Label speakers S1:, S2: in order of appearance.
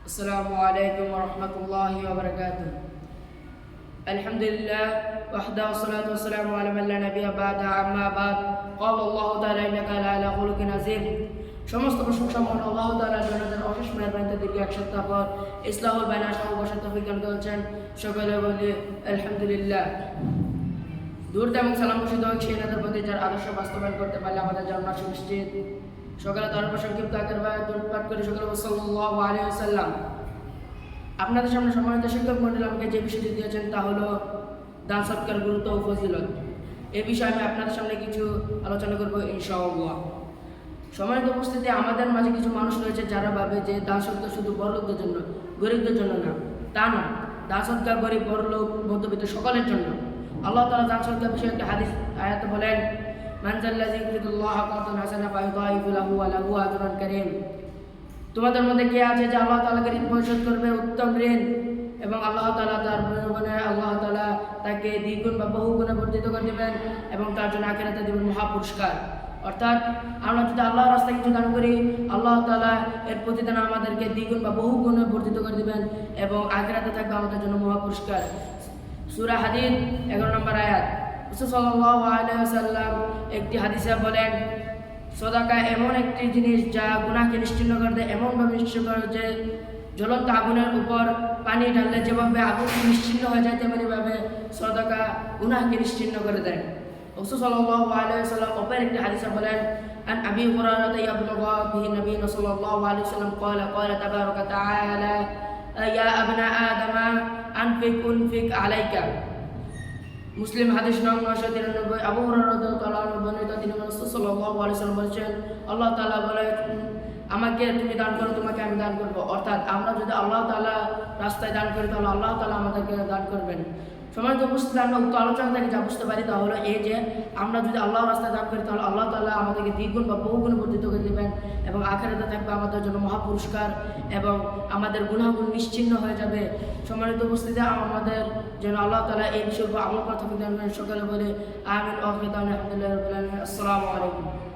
S1: السلام عليكم ورحمة الله وبركاته الحمد لله وحده والصلاة والسلام على من لا نبي بعد أما بعد قال الله تعالى إنك على خلق عظيم সমস্ত প্রশংসা মহান আল্লাহ তাআলার জন্য তার অশেষ মেহরবানিতে দীর্ঘ এক সপ্তাহ পর ইসলামুল বাইনা সহ বসার তৌফিক দান করেছেন সকলে বলি আলহামদুলিল্লাহ দূরতে এবং সালাম ঘোষিত হোক সেই নেতার প্রতি যার আদর্শ বাস্তবায়ন করতে পারলে আমাদের জন্য সুনিশ্চিত সকালে উপর সংক্ষিপ্ত বা দূর পাঠ করে সকালে সাল্লাল্লাহু আলাইহি ওয়াসাল্লাম। আপনাদের সামনে সম্মানিত শিক্ষক মন্ডল আমাকে যে বিষয়টি দিয়েছেন তা হলো দান সৎকার, গুরুত্ব ও ফজিলত। এ বিষয়ে আমি আপনাদের সামনে কিছু আলোচনা করব ইনশাআল্লাহ। সম্মানিত উপস্থিতি, আমাদের মাঝে কিছু মানুষ রয়েছে যারা ভাবে যে দান সৎকার শুধু বড়লোকদের জন্য, গরিবদের জন্য না, তা না। দান সৎকার গরিব, বড়লোক, মধ্যবিত্ত সকলের জন্য। আল্লাহ দান সৎকার বিষয়ে একটা হাদিস, আয়াত বলেন তোমাদের মধ্যে কে আছে যে আল্লাহ তাআলাকে ঋণ পরিশোধ করবে? উত্তম ঋণ। এবং আল্লাহ তাআলা তার জীবনে আল্লাহ তালা তাকে দ্বিগুণ বা বহু গুণে বর্ধিত করে দেবেন এবং তার জন্য আখেরাতে দেবেন মহা পুরস্কার অর্থাৎ আমরা যদি আল্লাহ রাস্তায় কিছু দান করি, আল্লাহ তাআলা এর প্রতিদান আমাদেরকে দ্বিগুণ বা বহু গুণে বর্ধিত করে দেবেন এবং আখেরাতে থাকবে আমাদের জন্য মহা পুরস্কার সূরা এগারো নম্বর আয়াত। রাসূল সাল্লাল্লাহু আলাইহি ওয়াসাল্লাম একটি হাদিসে বলেন সদাকা এমন একটি জিনিস যা গুনাহকে নিশ্চিন্ন করে দেয় এমনভাবে নিশ্চিন্ন করে যে জ্বলন্ত আগুনের উপর পানি ঢাললে যেভাবে আগুন নিশ্চিন্ন হয়ে যায় তেমনিভাবে সদাকা গুনাহকে নিশ্চিন্ন করে দেয় রসুল সাল্লাল্লাহু আলাইহি ওয়াসাল্লাম অপর একটি হাদিসে বলেন عن أبي هريرة يبلغ به النبي صلى الله عليه وسلم قال قال تبارك وتعالى يا ابن آدم أنفق أنفق عليك মুসলিম হাদিস নং নশো তিরানব্বই আবু তিনি মনস্ত সাল্লাহ আলিয়াল্লাম বলেছেন আল্লাহ তালা বলে আমাকে তুমি দান করো, তোমাকে আমি দান করব। অর্থাৎ আমরা যদি আল্লাহ তাআলা রাস্তায় দান করি, তাহলে আল্লাহ তাআলা আমাদেরকে দান করবেন। সময়ত উপস্থিত, আমরা উক্ত আলোচনা থেকে যা বুঝতে পারি তা হলো এই যে, আমরা যদি আল্লাহ রাস্তায় দান করি, তাহলে আল্লাহ তাআলা আমাদেরকে দ্বিগুণ বা বহুগুণ বর্ধিত করে দেবেন এবং আখেরাতে থাকবে আমাদের জন্য মহাপুরস্কার এবং আমাদের গুণাগুণ নিশ্চিন্ন হয়ে যাবে। সম্মানিত উপস্থিতি, আমাদের যেন আল্লাহ তালা এই বিষয়ের উপর আমল করতে সকালে বলে, আমিন আলহামদুলিল্লাহ আসসালামু আলাইকুম।